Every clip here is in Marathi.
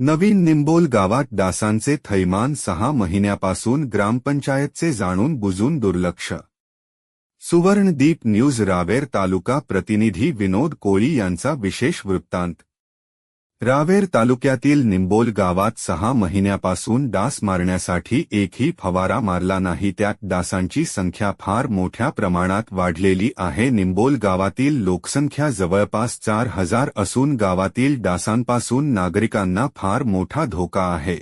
नवीन निंबोल गावात डासांचे थैमान सहा महिन्यापासून ग्रामपंचायतचे जाणून बुजून दुर्लक्ष. सुवर्णदीप न्यूज रावेर तालुका प्रतिनिधी विनोद कोळी यांचा विशेष वृत्तांत. रावेर तालुक्यातील निंबोल गावात सहा महिन्यापासून डास मारण्यासाठी एकही फवारा मारला नाही. त्यात डासांची संख्या फार मोठ्या प्रमाणात वाढलेली आहे. निंबोल गावातील लोकसंख्या जवळपास चार हजार असून गावातील डासांपासून नागरिकांना फार मोठा धोका आहे.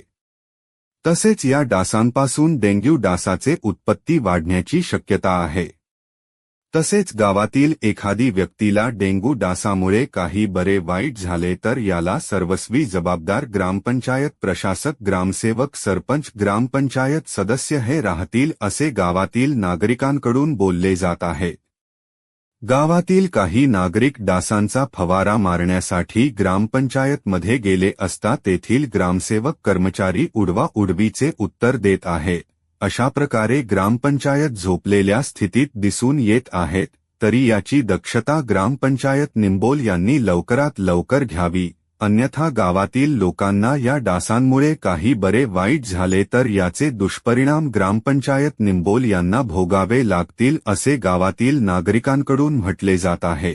तसेच या डासांपासून डेंग्यू डासाचे उत्पत्ती वाढण्याची शक्यता आहे. तसेच गावातील एखादी व्यक्तीला डेंगू डासामुळे काही बरे वाईट झाले तर याला सर्वस्वी जबाबदार ग्रामपंचायत प्रशासक ग्रामसेवक सरपंच ग्रामपंचायत सदस्य हे राहतील असे गावातील नागरिकांकडून बोलले जात आहे. गावातील काही नागरिक डासांचा फवारा मारण्यासाठी ग्रामपंचायतमध्ये गेले असता तेथील ग्रामसेवक कर्मचारी उडवा उडवीचे उत्तर देत आहेत अशा प्रकारे ग्रामपंचायत झोपलेल्या स्थितीत दिसून येत आहेत तरी याची दक्षता ग्रामपंचायत निंबोल यांनी लवकरात लवकर घ्यावी अन्यथा गावातील लोकांना या डासांमुळे काही बरे वाईट झाले तर याचे दुष्परिणाम ग्रामपंचायत निंबोल यांना भोगावे लागतील असे गावातील नागरिकांकडून म्हटले जात आहे.